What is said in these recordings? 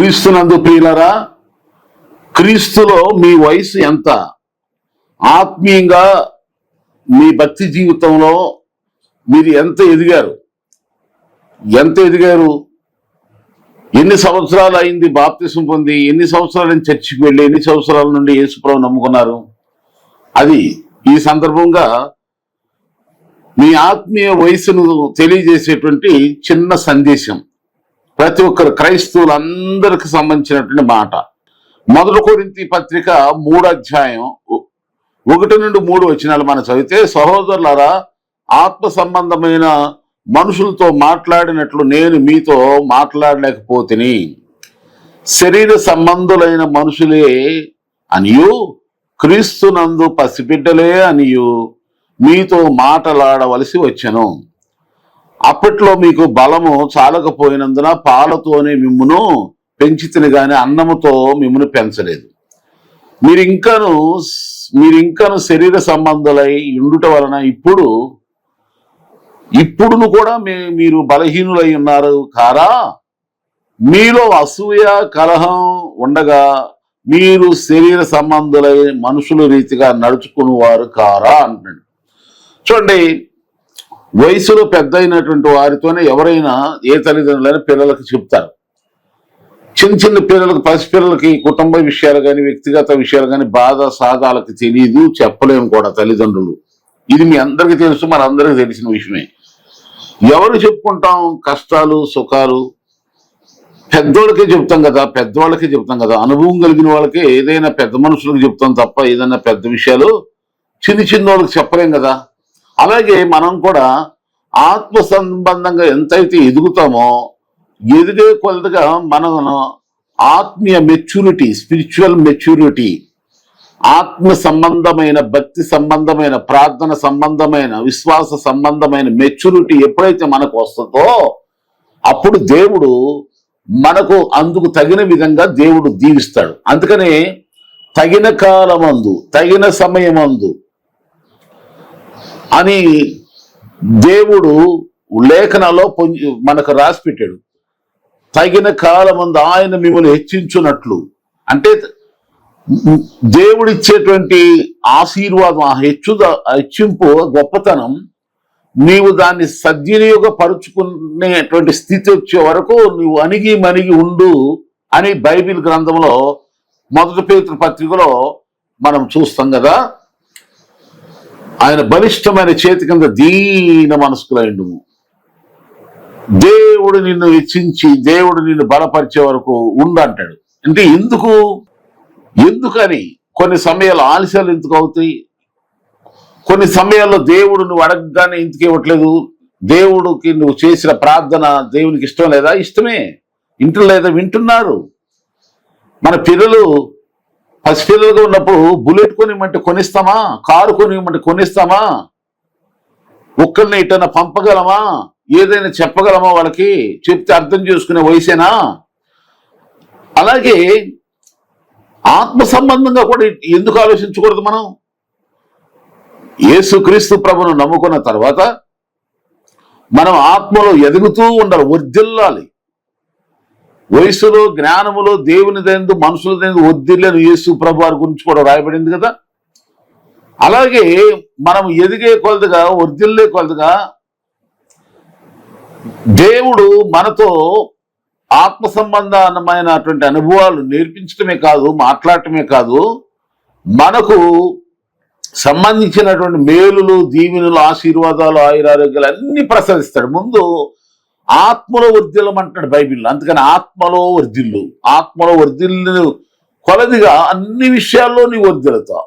క్రీస్తునందు ప్రియులరా క్రీస్తులో మీ వయసు ఎంత? ఆత్మీయంగా మీ భక్తి జీవితంలో మీరు ఎంత ఎదిగారు? ఎంత ఎదిగారు? ఎన్ని సంవత్సరాలు అయింది బాప్తిసం పొంది? ఎన్ని సంవత్సరాల నుంచి చర్చికి వెళ్ళి ఎన్ని సంవత్సరాల నుండి యేసుప్రభు నమ్ముకున్నారు? అది ఈ సందర్భంగా మీ ఆత్మీయ వయసును తెలియజేసేటువంటి చిన్న సందేశం. ప్రతి ఒక్కరు క్రైస్తవులందరికి సంబంధించినటువంటి మాట. మొదటి కొరింతి పత్రిక మూడు అధ్యాయం ఒకటి నుండి మూడు వచనాలు మనం చదివితే సహోదరులారా ఆత్మ సంబంధమైన మనుషులతో మాట్లాడినట్లు నేను మీతో మాట్లాడలేకపోతిని. శరీర సంబంధులైన మనుషులే అనియు క్రీస్తునందు పసిబిడ్డలే అనియు మీతో మాటలాడవలసి వచ్చాను. అప్పట్లో మీకు బలము చాలకపోయినందున పాలతోనే మిమ్మును పెంచితిని గాని అన్నముతో మిమ్మును పెంచలేదు. మీరు ఇంకాను మీరు ఇంకాను శరీర సంబంధులై ఉండుట వలన ఇప్పుడు ఇప్పుడును కూడా మీ మీరు బలహీనులై ఉన్నారు కారా? మీలో అసూయ కలహం ఉండగా మీరు శరీర సంబంధులై మనుషుల రీతిగా నడుచుకుని వారు కారా అంటున్నాడు. చూడండి వయసులో పెద్ద అయినటువంటి వారితోనే ఎవరైనా ఏ తల్లిదండ్రులైనా పిల్లలకు చెప్తారు. చిన్న చిన్న పిల్లలకు పసిపిల్లలకి కుటుంబ విషయాలు కానీ వ్యక్తిగత విషయాలు కానీ బాధ సాగాలకు తెలియదు చెప్పలేము కూడా తల్లిదండ్రులు. ఇది మీ అందరికీ తెలుసు మన అందరికీ తెలిసిన విషయమే. ఎవరు చెప్పుకుంటాం? కష్టాలు సుఖాలు. పెద్దోళ్ళకే చెప్తాం కదా పెద్దవాళ్ళకే చెప్తాం కదా. అనుభవం కలిగిన వాళ్ళకే ఏదైనా పెద్ద మనుషులకు చెప్తాం తప్ప ఏదైనా పెద్ద విషయాలు చిన్న చిన్న వాళ్ళకి చెప్పలేం కదా. అలాగే మనం కూడా ఆత్మ సంబంధంగా ఎంతైతే ఎదుగుతామో ఎదిగే కొలతగా మనం ఆత్మీయ మెచ్యూరిటీ స్పిరిచువల్ మెచ్యూరిటీ ఆత్మ సంబంధమైన భక్తి సంబంధమైన ప్రార్థన సంబంధమైన విశ్వాస సంబంధమైన మెచ్యూరిటీ ఎప్పుడైతే మనకు వస్తుందో అప్పుడు దేవుడు మనకు అందుకు తగిన విధంగా దేవుడు దీవిస్తాడు. అందుకనే తగిన కాలమందు తగిన సమయమందు అని దేవుడు లేఖనలో మనకు రాసి పెట్టాడు. తగిన కాలమందు ఆయన మిమ్మల్ని హెచ్చించున్నట్లు అంటే దేవుడిచ్చేటువంటి ఆశీర్వాదం ఆ హెచ్చు హెచ్చింపు గొప్పతనం నీవు దాన్ని సద్వినియోగపరుచుకునేటువంటి స్థితి వచ్చే వరకు నువ్వు అణిగి మణిగి ఉండు అని బైబిల్ గ్రంథంలో మొదటి పేతురు పత్రికలో మనం చూస్తాం కదా. ఆయన బలిష్టమైన చేతి కింద దీన మనస్కులైండు దేవుడు నిన్ను హెచ్చించి దేవుడు నిన్ను బలపరిచే వరకు ఉండు అంటాడు అంటే ఎందుకు? ఎందుకని? కొన్ని సమయాలు ఆలస్యాలు ఎందుకు అవుతాయి? కొన్ని సమయాల్లో దేవుడు నువ్వు అడగగానే ఎందుకు ఇవ్వట్లేదు? దేవుడికి నువ్వు చేసిన ప్రార్థన దేవునికి ఇష్టం లేదా? ఇష్టమే. ఇంట్లో లేదా వింటున్నారు? మన పిల్లలు పసిపిల్లలుగా ఉన్నప్పుడు బుల్లెట్ కొనిమంటే కొనిస్తామా? కారు కొనిమంటే కొనిస్తామా? ఒక్కరిని ఇటన్నా పంపగలమా? ఏదైనా చెప్పగలమా వాళ్ళకి? చెప్తే అర్థం చేసుకునే వయసేనా? అలాగే ఆత్మ సంబంధంగా కూడా ఎందుకు ఆలోచించకూడదు మనం? యేసుక్రీస్తు ప్రభును నమ్ముకున్న తర్వాత మనం ఆత్మలో ఎదుగుతూ ఉండాలి వర్దిల్లాలి వయసులో జ్ఞానములో దేవుని దేందు మనుషుల దేందు వర్ధిల్లని యేసు ప్రభు వారి గురించి కూడా రాయబడింది కదా? అలాగే మనం ఎదిగే కొలతగా వర్దిల్లే కొలతగా దేవుడు మనతో ఆత్మ సంబంధమైనటువంటి అనుభవాలు నేర్పించడమే కాదు మాట్లాడటమే కాదు మనకు సంబంధించినటువంటి మేలులు దీవెనలు ఆశీర్వాదాలు ఆయురారోగ్యాలు అన్ని ప్రసాదిస్తాడు ముందు ఆత్మలో వర్ధిల్లమంటాడు బైబిల్ అందుకని ఆత్మలో వర్ధిల్లు. ఆత్మలో వర్ధిల్లు కొలదిగా అన్ని విషయాల్లో నీ వర్ధిల్లుతావు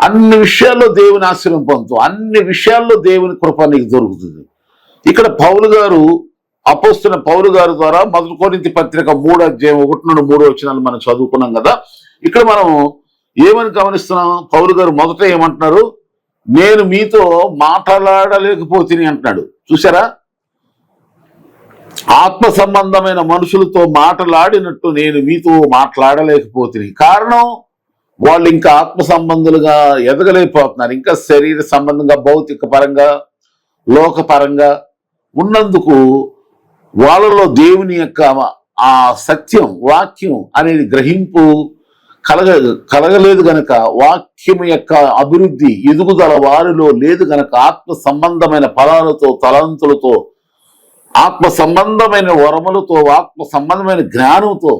అన్ని విషయాల్లో దేవుని ఆశ్రయం పొందుతావు. అన్ని విషయాల్లో దేవుని కృప నీకు దొరుకుతుంది. ఇక్కడ పౌలు గారు అపోస్తున్న పౌలు గారు ద్వారా మొదటి కొరింతి పత్రిక మూడు అధ్యాయం ఒకటి నుండి మూడు వచ్చినాలు మనం చదువుకున్నాం కదా. ఇక్కడ మనం ఏమని గమనిస్తున్నాం? పౌలు గారు మొదట ఏమంటున్నారు? నేను మీతో మాట్లాడలేకపోతే అంటున్నాడు. చూసారా ఆత్మ సంబంధమైన మనుషులతో మాట్లాడినట్టు నేను మీతో మాట్లాడలేకపోతుంది కారణం వాళ్ళు ఇంకా ఆత్మ సంబంధులుగా ఎదగలేకపోతున్నారు. ఇంకా శరీర సంబంధంగా భౌతిక పరంగా లోకపరంగా ఉన్నందుకు వాళ్ళలో దేవుని యొక్క ఆ సత్యం వాక్యం అనేది గ్రహింపు కలగ కలగలేదు గనక వాక్యం యొక్క అభివృద్ధి ఎదుగుదల వారిలో లేదు గనక ఆత్మ సంబంధమైన ఫలాలతో తలంతులతో ఆత్మ సంబంధమైన వరములతో ఆత్మ సంబంధమైన జ్ఞానంతో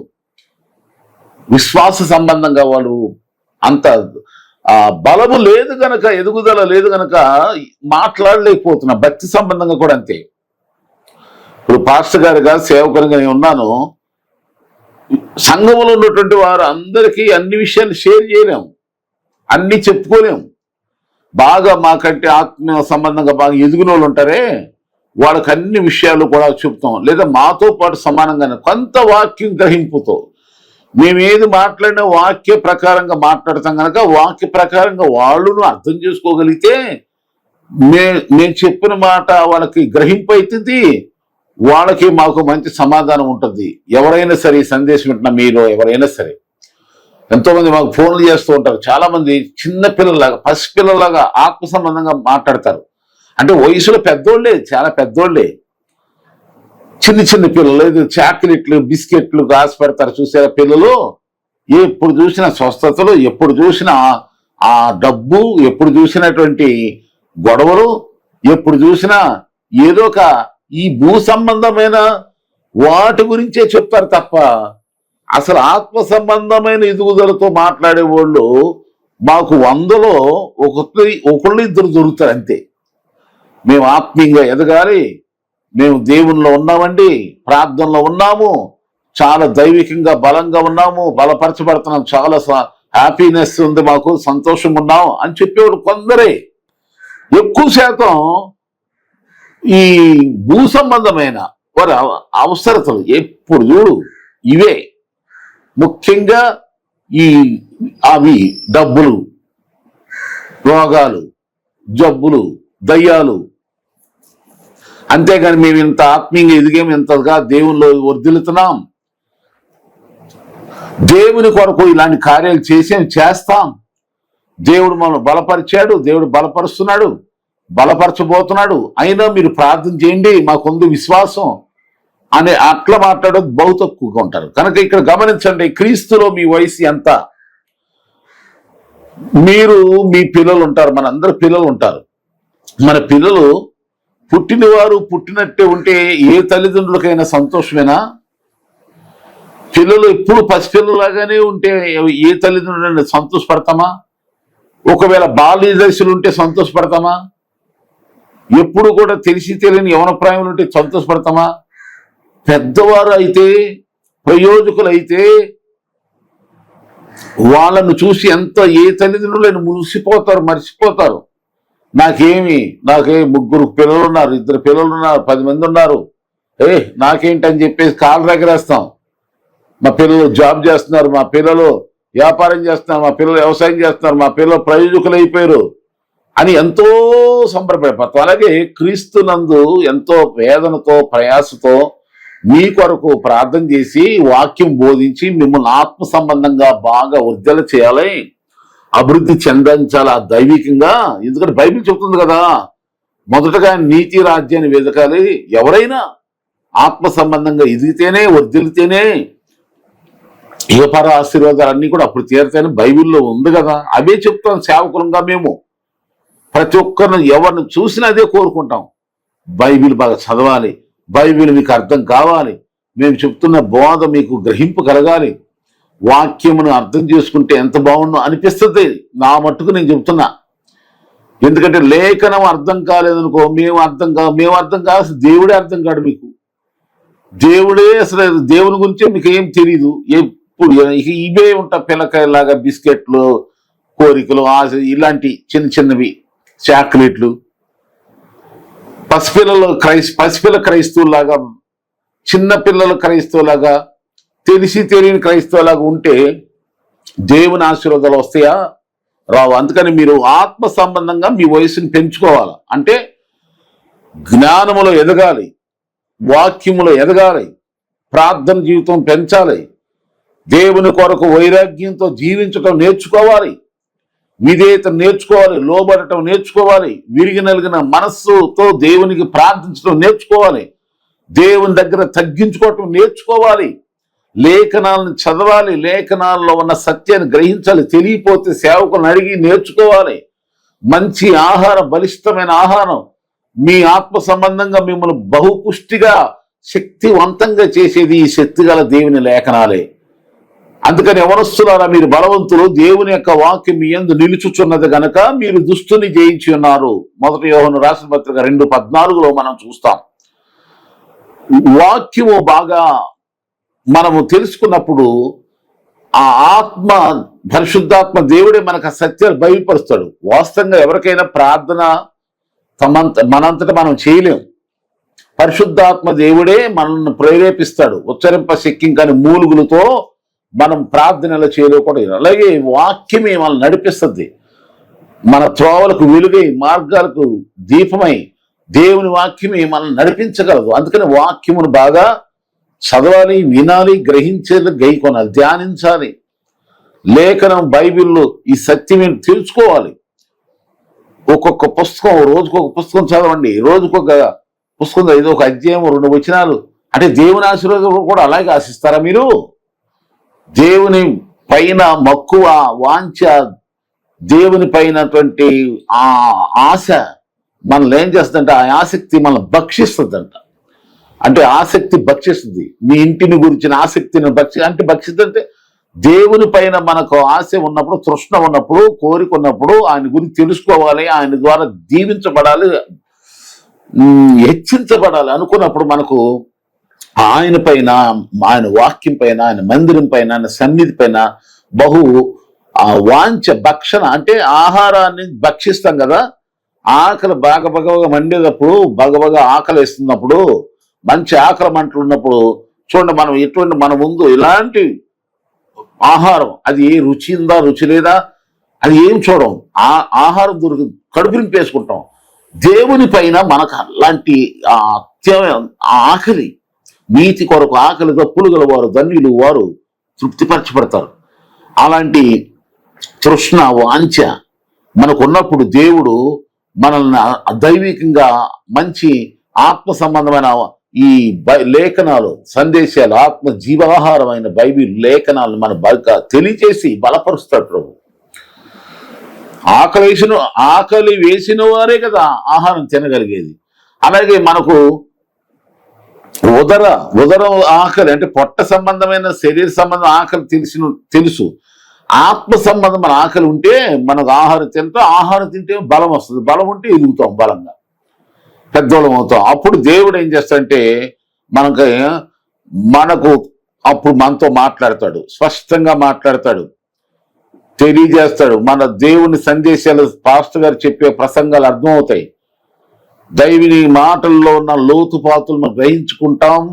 విశ్వాస సంబంధంగా వాళ్ళు అంత ఆ బలము లేదు గనక ఎదుగుదల లేదు గనక మాట్లాడలేకపోతున్నా భక్తి సంబంధంగా కూడా అంతే. ఇప్పుడు పాస్టర్ గారుగా సేవకునిగా నేను ఉన్నాను. సంఘంలో ఉన్నటువంటి వారు అందరికీ అన్ని విషయాలు షేర్ చేయలేము అన్నీ చెప్పుకోలేము బాగా మాకంటే ఆత్మీయ సంబంధంగా బాగా ఎదిగిన వాళ్ళు ఉంటారే. వాళ్ళకి అన్ని విషయాలు కూడా చెప్తాం. లేదా మాతో పాటు సమానంగానే కొంత వాక్యం గ్రహింపుతో. మేము ఏది మాట్లాడినా వాక్య ప్రకారంగా మాట్లాడతాం కనుక వాక్య ప్రకారంగా వాళ్ళను అర్థం చేసుకోగలిగితే మే నేను చెప్పిన మాట వాళ్ళకి గ్రహింపు అవుతుంది వాళ్ళకి మాకు మంచి సమాధానం ఉంటుంది. ఎవరైనా సరే సందేశం వింటున్న మీరు ఎవరైనా సరే. ఎంతోమంది మాకు ఫోన్లు చేస్తూ ఉంటారు. చాలామంది చిన్న పిల్లలాగా పసిపిల్లలాగా ఆత్మ సంబంధంగా మాట్లాడతారు. అంటే వయసులో పెద్దోళ్ళే చాలా పెద్దోళ్ళే. చిన్న చిన్న పిల్లలు ఇది చాక్లెట్లు బిస్కెట్లు గాసి పెడతారు చూసారా పిల్లలు? ఎప్పుడు చూసిన స్వస్థతలు ఎప్పుడు చూసినా ఆ డబ్బు ఎప్పుడు చూసినటువంటి గొడవలు ఎప్పుడు చూసినా ఏదో ఒక ఈ భూ సంబంధమైన వాటి గురించే చెప్తారు తప్ప అసలు ఆత్మ సంబంధమైన ఎదుగుదలతో మాట్లాడే వాళ్ళు మాకు వందలో ఒకరి ఒకళ్ళు ఇద్దరు దొరుకుతారు అంతే. మేము ఆత్మీయంగా ఎదగాలి. మేము దేవునిలో ఉన్నామండి ప్రార్థనలో ఉన్నాము. చాలా దైవికంగా బలంగా ఉన్నాము. బలపరచబడుతున్నాం. చాలా హ్యాపీనెస్ ఉంది మాకు సంతోషంగా ఉన్నాం అని చెప్పేవాడు కొందరే. ఎక్కువ శాతం ఈ భూ సంబంధమైన వారి అవసరతలు ఎప్పుడు చూడు ఇవే. ముఖ్యంగా ఈ అవి డబ్బులు రోగాలు జబ్బులు దయ్యాలు అంతేగాని మేము ఇంత ఆత్మీయంగా ఎదిగాం ఇంతగా దేవుల్లో వర్ధిల్లుతున్నాం. దేవుని కొరకు ఇలాంటి కార్యాలు చేసేం చేస్తాం. దేవుడు మనం బలపరిచాడు దేవుడు బలపరుస్తున్నాడు బలపరచబోతున్నాడు. అయినా మీరు ప్రార్థన చేయండి మాకుంది విశ్వాసం అనే అట్లా మాట్లాడడం బహు తక్కువగా ఉంటారు. కనుక ఇక్కడ గమనించండి క్రీస్తులో మీ వయసు ఎంత? మీరు మీ పిల్లలు ఉంటారు మన పిల్లలు ఉంటారు. మన పిల్లలు పుట్టినవారు పుట్టినట్టే ఉంటే ఏ తల్లిదండ్రులకైనా సంతోషమేనా? పిల్లలు ఎప్పుడు పసిపిల్లలాగానే ఉంటే ఏ తల్లిదండ్రులైనా సంతోషపడతామా? ఒకవేళ బాల్య దశలు ఉంటే సంతోషపడతామా? ఎప్పుడు కూడా తెలిసి తెలియని యవన ఉంటే సంతోషపడతామా? పెద్దవారు అయితే ప్రయోజకులు అయితే వాళ్ళను చూసి ఎంత ఏ తల్లిదండ్రులను మురిసిపోతారు మర్చిపోతారు నాకేమి నాకే ముగ్గురు పిల్లలు ఉన్నారు ఇద్దరు పిల్లలు ఉన్నారు పది మంది ఉన్నారు. ఏ నాకేంటని చెప్పేసి కాళ్ళు దగ్గరేస్తాం మా పిల్లలు జాబ్ చేస్తున్నారు మా పిల్లలు వ్యాపారం చేస్తున్నారు మా పిల్లలు వ్యవసాయం చేస్తున్నారు మా పిల్లలు ప్రయోజకులు అయిపోయారు అని ఎంతో సంబరపడిపోతాం. అలాగే క్రీస్తు నందు ఎంతో వేదనతో ప్రయాసతో మీ కొరకు ప్రార్థన చేసి వాక్యం బోధించి మిమ్మల్ని ఆత్మ సంబంధంగా బాగా వృద్ధులు చేయాలి. అభివృద్ధి చెందించాలి? ఆ దైవికంగా? ఎందుకంటే బైబిల్ చెప్తుంది కదా మొదటగా నీతి రాజ్యాన్ని వెతకాలి ఎవరైనా ఆత్మ సంబంధంగా ఎదిగితేనే వర్దిలితేనే వ్యాపార ఆశీర్వాదాలు అన్నీ కూడా అప్పుడు తీరతాయని బైబిల్లో ఉంది కదా. అవే చెప్తాం సేవకులంగా మేము. ప్రతి ఒక్కరిని ఎవరిని చూసినా అదే కోరుకుంటాం. బైబిల్ బాగా చదవాలి. బైబిల్ మీకు అర్థం కావాలి. మేము చెప్తున్న బోధ మీకు గ్రహింపు కలగాలి. వాక్యమును అర్థం చేసుకుంటే ఎంత బాగుండు అనిపిస్తుంది. నా మట్టుకు నేను చెప్తున్నా. ఎందుకంటే లేఖనం అర్థం కాలేదనుకో మేము అర్థం కా మేము అర్థం కాదు దేవుడే అర్థం కాడు మీకు. దేవుడే అసలు దేవుని గురించే మీకు ఏం తెలియదు ఎప్పుడు ఇక ఇవే ఉంటా పిల్లకాయలాగా బిస్కెట్లు కోరికలు ఆశ ఇలాంటి చిన్న చిన్నవి. చాక్లెట్లు. పసిపిల్లలు క్రైస్ పసిపిల్ల క్రైస్తవులాగా చిన్నపిల్లలు క్రైస్తువులాగా క్రైస్తవులాగా తెలిసి తెలియని క్రైస్తవులాగా ఉంటే దేవుని ఆశీర్వాదాలు వస్తాయా? రావు. అందుకని మీరు ఆత్మ సంబంధంగా మీ వయసుని పెంచుకోవాలి. అంటే జ్ఞానములో ఎదగాలి వాక్యములో ఎదగాలి ప్రార్థన జీవితం పెంచాలి దేవుని కొరకు వైరాగ్యంతో జీవించటం నేర్చుకోవాలి విధేయత నేర్చుకోవాలి లోబడటం నేర్చుకోవాలి విరిగి నలిగిన మనస్సుతో దేవునికి ప్రార్థించడం నేర్చుకోవాలి దేవుని దగ్గర తగ్గించుకోవటం నేర్చుకోవాలి లేఖనాలను చదవాలి లేఖనాల్లో ఉన్న సత్యాన్ని గ్రహించాలి తెలియపోతే సేవకులను అడిగి నేర్చుకోవాలి. మంచి ఆహారం బలిష్టమైన ఆహారం మీ ఆత్మ సంబంధంగా మిమ్మల్ని బహుపుష్టిగా శక్తివంతంగా చేసేది ఈ శక్తిగల దేవుని లేఖనాలే. అందుకని ఎవరొస్తున్నారా మీరు బలవంతులు దేవుని యొక్క వాక్యం మీ ఎందు నిలుచుచున్నది గనక మీరు దుస్తుని జయించి ఉన్నారు. మొదటి యోహను రాసిన పత్రిక రెండు పద్నాలుగులో మనం చూస్తాం. వాక్యము బాగా మనము తెలుసుకున్నప్పుడు ఆ ఆత్మ పరిశుద్ధాత్మ దేవుడే మనకు ఆ సత్యాలు బయలుపరుస్తాడు. వాస్తవంగా ఎవరికైనా ప్రార్థన తమంత మనంతట మనం చేయలేం. పరిశుద్ధాత్మ దేవుడే మనల్ని ప్రేరేపిస్తాడు. ఉచ్చరింప శక్యం కాని మూలుగులతో మనం ప్రార్థనలు చేయలేకూడదు అలాగే వాక్యమే మనల్ని నడిపిస్తుంది. మన త్రోవలకు వెలుగై మార్గాలకు దీపమై దేవుని వాక్యమే మనల్ని నడిపించగలదు. అందుకని వాక్యమును బాగా చదవాలి వినాలి గ్రహించేది గై కొనాలి ధ్యానించాలి. లేఖనం బైబిల్లో ఈ సత్యం తెలుసుకోవాలి. ఒక్కొక్క పుస్తకం రోజుకు ఒక పుస్తకం చదవండి. రోజుకొక పుస్తకం ఇది ఒక అధ్యాయం రెండు వచనాలు. అంటే దేవుని ఆశీర్వాదం కూడా అలాగే ఆశిస్తారా మీరు? దేవుని పైన మక్కువ వాంఛ దేవుని పైనటువంటి ఆ ఆశ మనల్ని ఏం చేస్తుందంటే ఆ ఆసక్తి మనల్ని భక్షిస్తుందంట అంటే ఆసక్తి భక్షిస్తుంది మీ ఇంటిని గురించిన ఆసక్తిని భక్షి అంటే భక్షిస్తుందంటే దేవుని పైన మనకు ఆశ ఉన్నప్పుడు తృష్ణ ఉన్నప్పుడు కోరిక ఉన్నప్పుడు ఆయన గురించి తెలుసుకోవాలి ఆయన ద్వారా దీవించబడాలి హెచ్చించబడాలి అనుకున్నప్పుడు మనకు ఆయన పైన ఆయన వాక్యం పైన ఆయన మందిరం పైన ఆయన సన్నిధి పైన బహు ఆ వాంఛ భక్షణ అంటే ఆహారాన్ని భక్షిస్తాం కదా. ఆకలి బాగా బాగా మండేటప్పుడు బగబగా ఆకలి వేస్తున్నప్పుడు మంచి ఆకలి మంటలు ఉన్నప్పుడు చూడండి మనం ఎటువంటి మన ముందు ఇలాంటి ఆహారం అది రుచి ఉందా రుచి లేదా అది ఏం చూడం. ఆ ఆహారం దొరికి కడుపు నింపేసుకుంటాం. దేవుని పైన మనకు అలాంటి ఆ ఆకలి నీతి కొరకు ఆకలి పులుగల గలవారు ధన్యులు వారు తృప్తిపరచబడతారు. అలాంటి తృష్ణ వాంఛ మనకున్నప్పుడు దేవుడు మనల్ని దైవికంగా మంచి ఆత్మ సంబంధమైన ఈ బై- లేఖనాలు సందేశాలు ఆత్మ జీవాహారమైన బైబిల్ లేఖనాలు మన బాగా తెలియచేసి బలపరుస్తాడు ప్రభు. ఆకలి వేసిన ఆకలి వేసిన వారే కదా ఆహారం తినగలిగేది. అలాగే మనకు ఉదర ఉదరం ఆకలి అంటే పొట్ట సంబంధమైన శరీర సంబంధం ఆకలి తెలిసిన తెలుసు. ఆత్మ సంబంధం మన ఆకలి ఉంటే మనకు ఆహారం తింటాం ఆహారం తింటే బలం వస్తుంది. బలం ఉంటే ఎదుగుతాం బలంగా. పెద్దోళం అవుతాం. అప్పుడు దేవుడు ఏం చేస్తాడంటే మనకి మనకు అప్పుడు మనతో మాట్లాడతాడు. స్పష్టంగా మాట్లాడతాడు. తెలియజేస్తాడు. మన దేవుని సందేశాలు పాస్టర్ గారు చెప్పే ప్రసంగాలు అర్థమవుతాయి. దైవిని మాటల్లో ఉన్న లోతుపాతులను మనం గ్రహించుకుంటాం.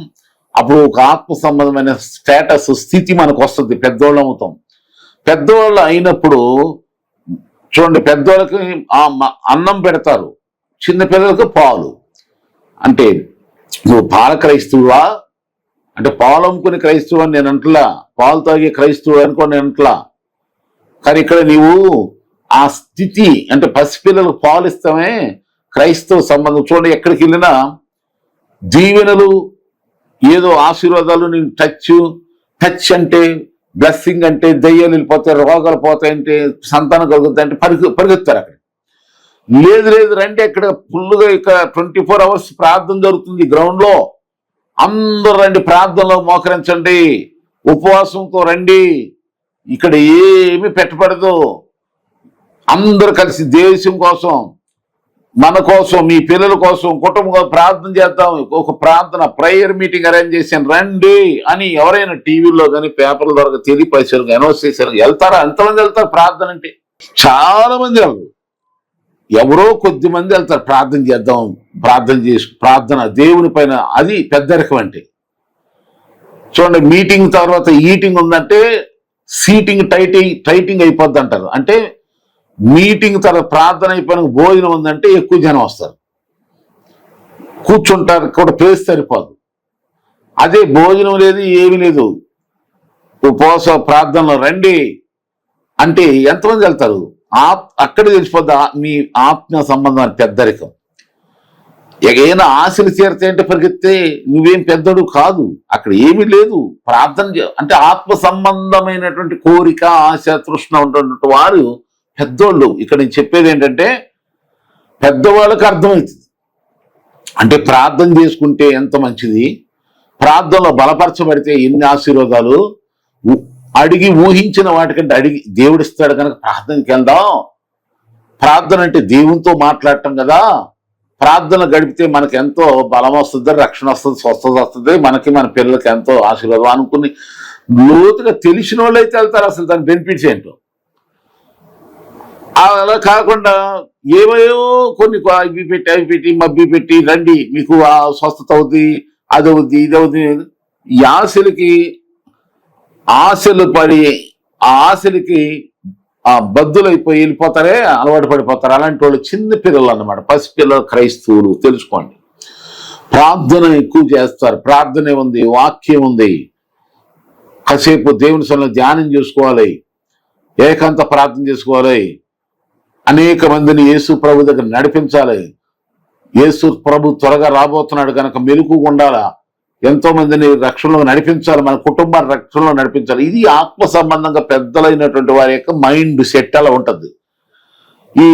అప్పుడు ఒక ఆత్మ సంబంధమైన స్టేటస్ స్థితి మనకు వస్తుంది. పెద్దోళ్ళం అవుతాం. పెద్దవాళ్ళు అయినప్పుడు చూడండి పెద్దోళ్ళకి ఆ అన్నం పెడతారు. చిన్న పిల్లలకు పాలు. అంటే నువ్వు పాల క్రైస్తవువా? అంటే పాలు అమ్ముకునే క్రైస్తవు అని నేను అంటలా. పాలు తాగే క్రైస్తవు అనుకో నేను అంటలా. కానీ ఇక్కడ నీవు ఆ స్థితి అంటే పసిపిల్లలకు పాలు ఇస్తామే క్రైస్తవ సంబంధం. చూడండి ఎక్కడికి వెళ్ళినా దీవెనలు ఏదో ఆశీర్వాదాలు నేను టచ్ టచ్ అంటే బ్లెస్సింగ్ అంటే దయ్యాలు వెళ్ళిపోతాయి రోగాలు పోతాయంటే సంతానం కలుగుతాయి అంటే పరిగె పరిగెత్తారు అక్కడ. లేదు లేదు రండి అక్కడ ఫుల్గా ఇక్కడ ట్వంటీ ఫోర్ అవర్స్ ప్రార్థన జరుగుతుంది గ్రౌండ్లో అందరూ రండి ప్రార్థనలో మోకరించండి. ఉపవాసంతో రండి. ఇక్కడ ఏమి పెట్టబడదు. అందరు కలిసి దేశం కోసం మన కోసం మీ పిల్లల కోసం కుటుంబం ప్రార్థన చేద్దాం. ఒక ప్రార్థన ప్రేయర్ మీటింగ్ అరేంజ్ చేసాను రండి అని ఎవరైనా టీవీలో కానీ పేపర్ల ద్వారా తెలియపరిచారు అనౌన్స్ చేశారు వెళ్తారా? ఎంతమంది వెళ్తారు? ప్రార్థన అంటే చాలా మంది వెళ్ళరు ఎవరో కొద్ది మంది వెళ్తారు ప్రార్థన చేద్దాం ప్రార్థన చేసి ప్రార్థన దేవుని పైన అది పెద్దరికం అంటే. చూడండి మీటింగ్ తర్వాత ఈటింగ్ ఉందంటే సీటింగ్ టైటింగ్ టైటింగ్ అయిపోద్ది అంటారు. అంటే మీటింగ్ తర్వాత ప్రార్థన అయిపోయిన భోజనం ఉందంటే ఎక్కువ జనం వస్తారు. కూర్చుంటారు కూడా ప్లేస్ సరిపోదు. అదే భోజనం లేదు ఏమీ లేదు. ఉపవాస ప్రార్థనలో రండి. అంటే ఎంతమంది వెళ్తారు? ఆ అక్కడ తెలిసిపోద్ది మీ ఆత్మ సంబంధం పెద్దరికం. ఎగైనా ఆశలు చేరితే అంటే పరిగెత్తే నువ్వేం పెద్దడు కాదు అక్కడ ఏమీ లేదు. ప్రార్థన అంటే ఆత్మ సంబంధమైనటువంటి కోరిక ఆశ తృష్ణ ఉన్నటువంటి వారు పెద్దోళ్ళు. ఇక్కడ నేను చెప్పేది ఏంటంటే పెద్దవాళ్ళకి అర్థమవుతుంది. అంటే ప్రార్థన చేసుకుంటే ఎంత మంచిది ప్రార్థనలో బలపరచబడితే ఎన్ని ఆశీర్వాదాలు అడిగి ఊహించిన వాటికంటే అడిగి దేవుడు ఇస్తాడు కనుక ప్రార్థనకి వెళ్దాం ప్రార్థన అంటే దేవునితో మాట్లాడటం కదా. ప్రార్థన గడిపితే మనకి ఎంతో బలం వస్తుంది రక్షణ వస్తుంది స్వస్థత వస్తుంది. మనకి మన పిల్లలకి ఎంతో ఆశీర్వాదం అనుకుని లోతుగా తెలిసిన వాళ్ళు అయితే వెళ్తారు అసలు దాని బెనిఫిట్స్ ఏంటో. అలా కాకుండా ఏవో కొన్ని ఇవి పెట్టి అవి పెట్టి మబ్బి పెట్టి రండి మీకు ఆ స్వస్థత అవుద్ది అది అవుద్ది ఇది అవుద్ది. యాసలకి ఆశలు పడి ఆ ఆశలకి ఆ బద్దులైపోయి వెళ్ళిపోతారే అలవాటు పడిపోతారు. అలాంటి వాళ్ళు చిన్న పిల్లలు అన్నమాట. పసిపిల్లలు క్రైస్తవులు తెలుసుకోండి. ప్రార్థన ఎక్కువ చేస్తారు. ప్రార్థనే ఉంది వాక్యం ఉంది. కాసేపు దేవుని సొంత ధ్యానం చేసుకోవాలి. ఏకాంత ప్రార్థన చేసుకోవాలి. అనేక మందిని యేసు ప్రభు దగ్గర నడిపించాలి. యేసు ప్రభు త్వరగా రాబోతున్నాడు కనుక మెలకు ఉండాలా? ఎంతో మందిని రక్షణలో నడిపించాలి మన కుటుంబాన్ని రక్షణలో నడిపించాలి. ఇది ఆత్మ సంబంధంగా పెద్దలైనటువంటి వారి యొక్క మైండ్ సెట్ అలా ఉంటుంది. ఈ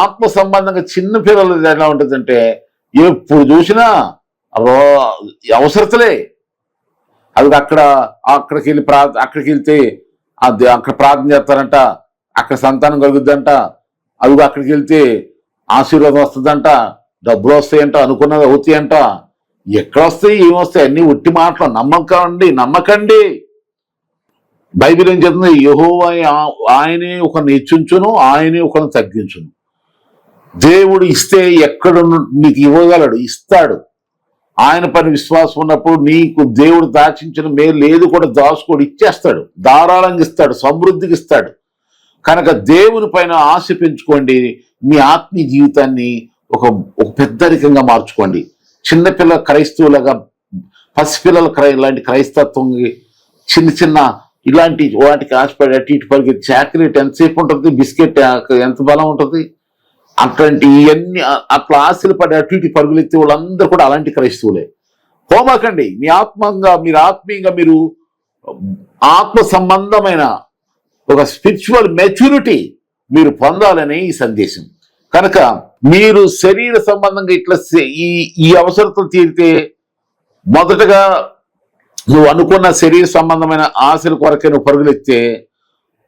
ఆత్మ సంబంధంగా చిన్న పిల్లలు ఎలా ఉంటుందంటే ఎప్పుడు చూసినా అవసరతలే. అది అక్కడ అక్కడికి వెళ్ళి ప్రా అక్కడికి వెళ్తే అది అక్కడ ప్రార్థన చేస్తారంట అక్కడ సంతానం కలుగుద్దంట. అది అక్కడికి వెళ్తే ఆశీర్వాదం వస్తుందంట డబ్బులు వస్తాయంట అనుకున్నది అవుతాయంట. ఎక్కడొస్తాయి ఏమొస్తాయి అన్ని ఒట్టి మాటలు. నమ్మకండి నమ్మకండి. బైబిల్ ఏం చెప్తుంది? యహో ఆయనే ఒకరిని హెచ్చించును ఆయనే ఒకరిని తగ్గించును. దేవుడు ఇస్తే ఎక్కడ నీకు ఇవ్వగలడు ఇస్తాడు. ఆయన పని విశ్వాసం ఉన్నప్పుడు నీకు దేవుడు దాచించిన మేలు లేదు కూడా దాచుకోడు ఇచ్చేస్తాడు. ధారాళంగా ఇస్తాడు సమృద్ధికి ఇస్తాడు. కనుక దేవుని పైన ఆశ పెంచుకోండి మీ ఆత్మీయ జీవితాన్ని ఒక ఒక పెద్దరికంగా మార్చుకోండి. చిన్నపిల్ల క్రైస్తవులుగా పసిపిల్లల క్రై ఇలాంటి క్రైస్తత్వం చిన్న చిన్న ఇలాంటి వాటికి ఆశపడి అటు ఇటు పరిగెత్తి చాక్లెట్ ఎంతసేపు ఉంటుంది బిస్కెట్ ఎంత బలం ఉంటుంది? అట్లాంటి ఇవన్నీ అట్లా ఆశలు పడి అటు ఇటు పరుగులు ఎత్తే వాళ్ళందరూ కూడా అలాంటి క్రైస్తవులే. హోమాకండి మీ ఆత్మంగా మీరు ఆత్మీయంగా మీరు ఆత్మ సంబంధమైన ఒక స్పిరిచువల్ మెచ్యూరిటీ మీరు పొందాలని ఈ సందేశం. కనుక మీరు శరీర సంబంధంగా ఇట్లా ఈ ఈ అవసరతలు తీరితే మొదటగా నువ్వు అనుకున్న శరీర సంబంధమైన ఆశల కొరకే నువ్వు పరుగులెత్తే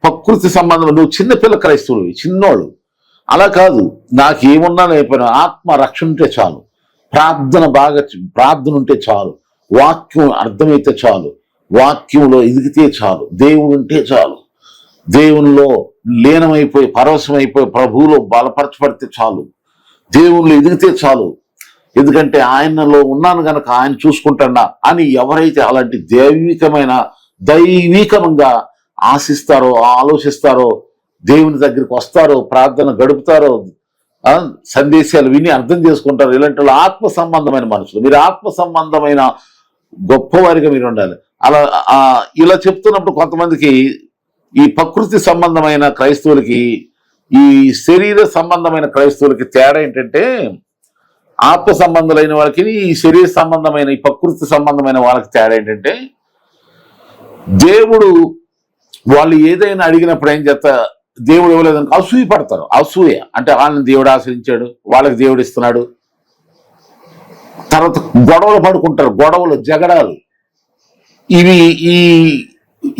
ప్రకృతి సంబంధం నువ్వు చిన్నపిల్ల క్రైస్తవులు చిన్నోళ్ళు. అలా కాదు నాకు ఏమున్నా లేకపోయినా ఆత్మ రక్షణ ఉంటే చాలు. ప్రార్థన బాగా ప్రార్థన ఉంటే చాలు. వాక్యం అర్థమైతే చాలు. వాక్యంలో ఎదిగితే చాలు. దేవుడు ఉంటే చాలు. దేవునిలో లీనమైపోయి పరవశమైపోయి ప్రభువులో బలపరచబడితే చాలు. దేవుళ్ళు ఎదిగితే చాలు. ఎందుకంటే ఆయనలో ఉన్నాను గనక ఆయన చూసుకుంటాడా అని ఎవరైతే అలాంటి దైవికమైన దైవికంగా ఆశిస్తారో ఆలోచిస్తారో దేవుని దగ్గరికి వస్తారో ప్రార్థన గడుపుతారో సందేశాలు విని అర్థం చేసుకుంటారు ఇలాంటి ఆత్మ సంబంధమైన మనుషులు. మీరు ఆత్మ సంబంధమైన గొప్పవారిగా మీరు ఉండాలి. అలా ఇలా చెప్తున్నప్పుడు కొంతమందికి ఈ ప్రకృతి సంబంధమైన క్రైస్తవులకి ఈ శరీర సంబంధమైన క్రైస్తవులకి తేడా ఏంటంటే ఆత్మ సంబంధులైన వాళ్ళకి ఈ శరీర సంబంధమైన ఈ ప్రకృతి సంబంధమైన వాళ్ళకి తేడా ఏంటంటే దేవుడు వాళ్ళు ఏదైనా అడిగినప్పుడు ఏం చేస్తా దేవుడు ఇవ్వలేదని అసూయ పడతారు. అసూయ. అంటే వాళ్ళని దేవుడు ఆశ్రయించాడు వాళ్ళకి దేవుడు ఇస్తున్నాడు. తర్వాత గొడవలు పడుకుంటారు గొడవలు జగడాలు. ఇవి ఈ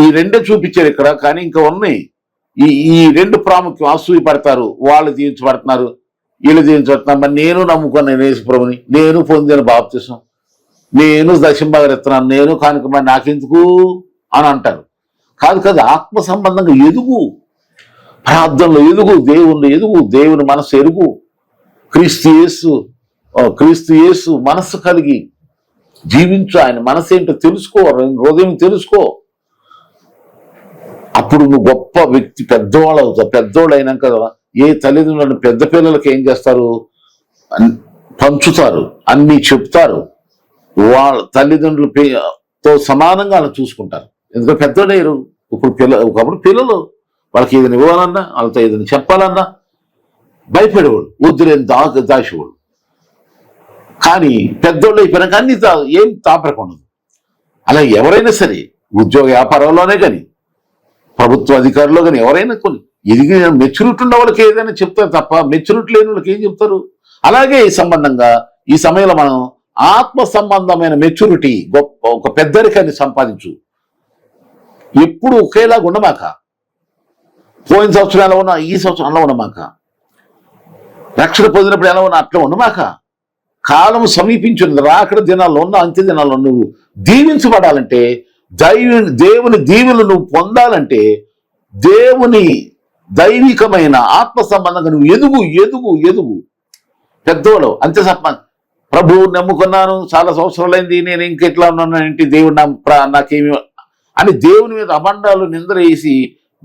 ఈ రెండే చూపించారు ఇక్కడ కానీ ఇంకా ఉన్నాయి. ఈ ఈ రెండు ప్రాముఖ్యం అసూయ పడతారు వాళ్ళు తీయించబడుతున్నారు వీళ్ళు దీవించబడుతున్నారు మరి నేను నమ్ముకున్నాను యేసుప్రభుని నేను పొందిన బాప్తిసం నేను దశంబాగా నేను కానుక మరి నాకెందుకు అని అంటారు. కాదు కాదు ఆత్మ సంబంధంగా ఎదుగు ప్రార్థనలో ఎదుగు దేవుణ్ణి ఎదుగు దేవుని మనసు ఎరుగు. క్రీస్తు యేసు క్రీస్తు యేసు మనస్సు కలిగి జీవించు ఆయన మనసు ఏంటో తెలుసుకో హృదయం తెలుసుకో. అప్పుడు నువ్వు గొప్ప వ్యక్తి పెద్దవాళ్ళు అవుతావు. పెద్దవాళ్ళు అయినాక ఏ తల్లిదండ్రులను పెద్ద పిల్లలకి ఏం చేస్తారు? పంచుతారు అన్నీ చెప్తారు. వాళ్ళ తల్లిదండ్రులు తో సమానంగా అలా చూసుకుంటారు. ఎందుకంటే పెద్దోడయ్యారు ఇప్పుడు పిల్ల ఒకప్పుడు పిల్లలు. వాళ్ళకి ఏదైనా ఇవ్వాలన్నా వాళ్ళతో ఏదైనా చెప్పాలన్నా భయపడేవాడు వద్దులేని దా దాచేవాడు కానీ పెద్దోళ్ళు అయిపోయినాక అన్ని ఏం తాపరకుండదు అలా ఎవరైనా సరే ఉద్యోగ వ్యాపారంలోనే కానీ ప్రభుత్వ అధికారులు కానీ ఎవరైనా కొన్ని ఎదిగిన మెచ్యూరిటీ ఉన్న వాళ్ళకి ఏదైనా చెప్తారు తప్ప మెచ్యూరిటీ లేని వాళ్ళకి ఏం చెప్తారు? అలాగే ఈ సంబంధంగా ఈ సమయంలో మనం ఆత్మ సంబంధమైన మెచ్యూరిటీ గొప్ప ఒక పెద్దరికాన్ని సంపాదించు. ఎప్పుడు ఒకేలాగా ఉండమాక. పోయిన సంవత్సరం ఎలా ఉన్నా ఈ సంవత్సరం అలా ఉండమాక. రక్షణ పొందినప్పుడు ఎలా ఉన్నా అట్లా ఉండమాక. కాలం సమీపించింది రాకడ దినాల్లో ఉన్న అంత్య దినాల్లో నువ్వు దీవించబడాలంటే దైవుని దేవుని దీవులు నువ్వు పొందాలంటే దేవుని దైవికమైన ఆత్మ సంబంధంగా నువ్వు ఎదుగు ఎదుగు ఎదుగు. పెద్దోళ్ళు అంతే తప్ప ప్రభువు నమ్ముకున్నాను చాలా సంవత్సరాలైంది నేను ఇంక ఎట్లా ఉన్నాను ఏంటి దేవుడు నా నాకేమి అని దేవుని మీద అబండాలు నిందలు వేసి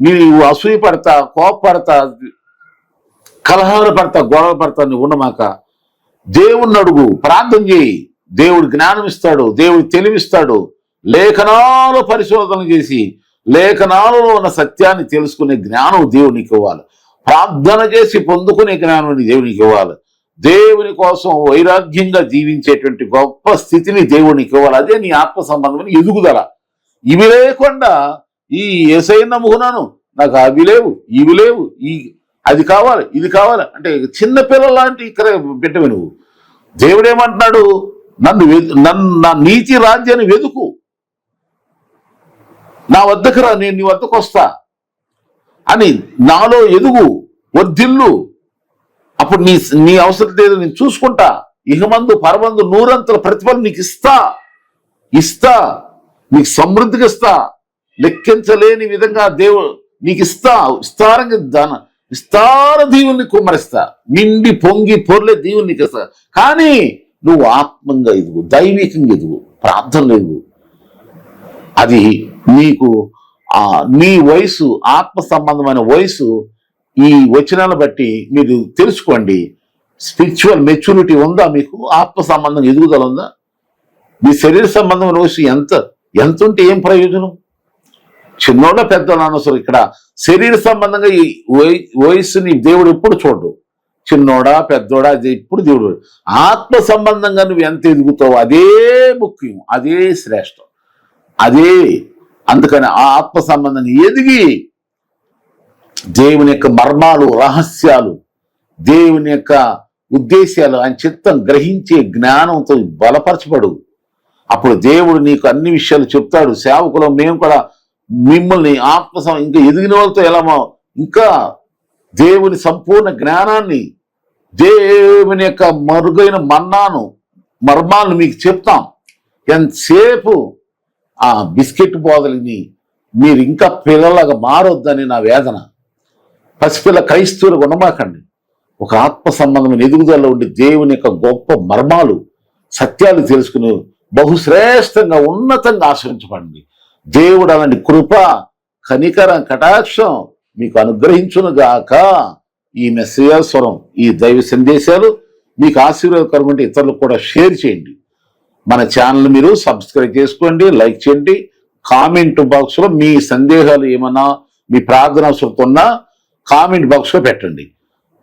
నీవు అసూయ పడతా కోపపడతా కలహాలు పడతా గొడవలు పడతా నువ్వు ఉండమాక దేవుణ్ణి అడుగు ప్రార్థన చేయి. దేవుడు జ్ఞానం ఇస్తాడు దేవుడు తెలివిస్తాడు. లేఖనాలు పరిశోధన చేసి లేఖనాలలో ఉన్న సత్యాన్ని తెలుసుకునే జ్ఞానం దేవునికి ఇవ్వాలి. ప్రార్థన చేసి పొందుకునే జ్ఞానం దేవునికి ఇవ్వాలి. దేవుని కోసం వైరాగ్యంగా జీవించేటువంటి గొప్ప స్థితిని దేవునికి ఇవ్వాలి. అదే నీ ఆత్మ సంబంధమైన ఎదుగుదల. ఇవి లేకుండా ఈ ఏసై నమ్ముకున్నాను నాకు అవి లేవు ఇవి లేవు ఈ అది కావాలి ఇది కావాలి. అంటే చిన్న పిల్లల లాంటి ఇక్కడ బిడ్డవి నువ్వు. దేవుడు ఏమంటున్నాడు? నన్ను నన్ను నా నీతి రాజ్యాన్ని వెతుకు. నా వద్దకు రా నేను నీ వద్దకు వస్తా. అని నాలో ఎదుగు వర్ధిల్లు అప్పుడు నీ నీ అవసరం లేదు నేను చూసుకుంటా. ఇహమందు పరమందు నూరంతుల ప్రతిఫలం నీకు ఇస్తా. ఇస్తా. నీకు సమృద్ధికి ఇస్తా. లెక్కించలేని విధంగా దేవు నీకు ఇస్తా. విస్తారంగా దాన విస్తార దీవుని కుమ్మరిస్తా. నిండి పొంగి పొర్లే దీవుని నీకు ఇస్తా. కానీ నువ్వు ఆత్మంగా ఎదుగు దైవికంగా ఎదుగు ప్రార్థనలు ఎదుగు. అది నీకు ఆ నీ వయసు ఆత్మ సంబంధమైన వయసు ఈ వచనాలను బట్టి మీరు తెలుసుకోండి. స్పిరిచువల్ మెచ్యూరిటీ ఉందా మీకు? ఆత్మ సంబంధం ఎదుగుదల ఉందా? మీ శరీర సంబంధమైన వయసు ఎంత? ఎంత ఉంటే ఏం ప్రయోజనం? చిన్నోళ్ళ పెద్దోళ్ళ అనవసరం ఇక్కడ శరీర సంబంధంగా ఈ వయ- వయస్సుని దేవుడు ఎప్పుడు చూడు చిన్నోడా పెద్దోడా అది ఇప్పుడు దేవుడు. ఆత్మ సంబంధంగా నువ్వు ఎంత ఎదుగుతావో అదే ముఖ్యం అదే శ్రేష్టం. అదే అందుకని ఆ ఆత్మ సంబంధాన్ని ఎదిగి దేవుని యొక్క మర్మాలు రహస్యాలు దేవుని యొక్క ఉద్దేశాలు ఆయన చిత్తం గ్రహించే జ్ఞానంతో బలపరచబడు. అప్పుడు దేవుడు నీకు అన్ని విషయాలు చెప్తాడు. సేవకులు మేము కూడా మిమ్మల్ని ఆత్మ సం- ఇంకా ఎదిగిన వాళ్ళతో ఎలా ఇంకా దేవుని సంపూర్ణ జ్ఞానాన్ని దేవుని యొక్క మరుగైన మన్నాను మర్మాలను మీకు చెప్తాం. ఎంతసేపు ఆ బిస్కెట్ బోదలిని మీరు ఇంకా పిల్లలాగా మారొద్దని నా వేదన. పసిపిల్ల క్రైస్తవులు ఉండమాకండి ఒక ఆత్మ సంబంధమైన ఎదుగుదలలో ఉండి దేవుని యొక్క గొప్ప మర్మాలు సత్యాలు తెలుసుకుని బహుశ్రేష్టంగా ఉన్నతంగా ఆశ్రయించబడండి. దేవుడు అలాంటి కృప కనికరం కటాక్షం మీకు అనుగ్రహించునుగాక ఈ మెసేజ్ స్వరం ఈ దైవ సందేశాలు మీకు ఆశీర్వాదకరమంటే ఇతరులకు కూడా షేర్ చేయండి. మన ఛానల్ మీరు సబ్స్క్రైబ్ చేసుకోండి లైక్ చేయండి. కామెంట్ బాక్స్లో మీ సందేహాలు ఏమన్నా మీ ప్రార్థన అవసరం ఉన్నా కామెంట్ బాక్స్లో పెట్టండి.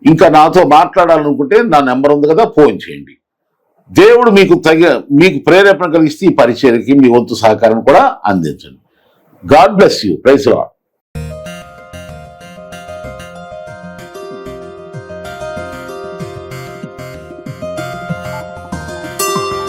ఇంకా నాతో మాట్లాడాలనుకుంటే నా నెంబర్ ఉంది కదా ఫోన్ చేయండి. దేవుడు మీకు తగ మీకు ప్రేరేపణ కలిగిస్తే ఈ పరిచయకి మీ వంతు సహకారం కూడా అందించండి. God bless you. Praise Lord